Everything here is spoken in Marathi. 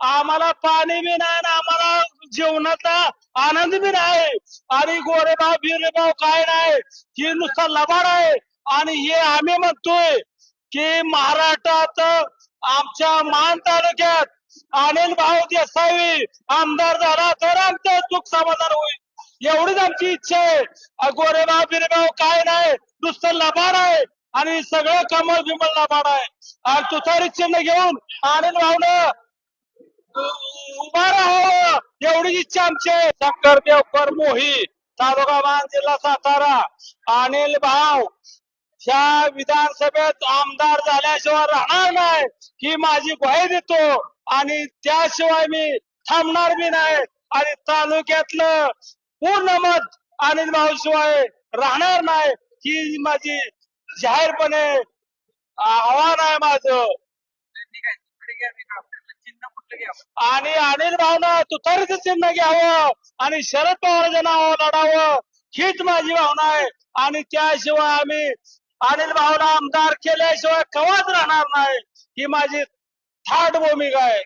आम्हाला पाणी बी नाही ना आम्हाला जेवणाचा आनंद बी नाही. आणि गोरेबाव बिरेबाव काय नाही? हे नुसता लबाड आहे. आणि हे आम्ही म्हणतोय की महाराष्ट्रात आमच्या मान तालुक्यात अनिल भाऊ देसाई आमदार झाला तर आमचं सुख समाधान होईल. एवढीच आमची इच्छा आहे. गोरेबाव बिरेबाव काय नाही? नुसतं लबाड आहे. आणि सगळं कमल बिमल लबाड आहे. आणि तुतारी चिन्ह घेऊन अनिल भाऊनं उभा राहावं एवढी इच्छा आमची आहे. शंकर देवकर मोही तालुका मान जिल्हा सातारा अनिल भाव ह्या विधानसभेत आमदार झाल्याशिवाय राहणार नाही. ही माझी ग्वाही देतो. आणि त्याशिवाय मी थांबणार बी नाही. आणि तालुक्यातलं पूर्ण मत अनिल भाऊ शिवाय राहणार नाही. ही माझी जाहीरपणे आव्हान आहे माझं. आणि अनिल भावना तुतारीचं चिन्ह घ्यावं आणि शरद पवारांच्या नावावर लढावं. हीच माझी भावना आहे. आणि त्याशिवाय आम्ही अनिल भावना आमदार केल्याशिवाय कवाच राहणार नाही. ही माझी थाट भूमिका आहे.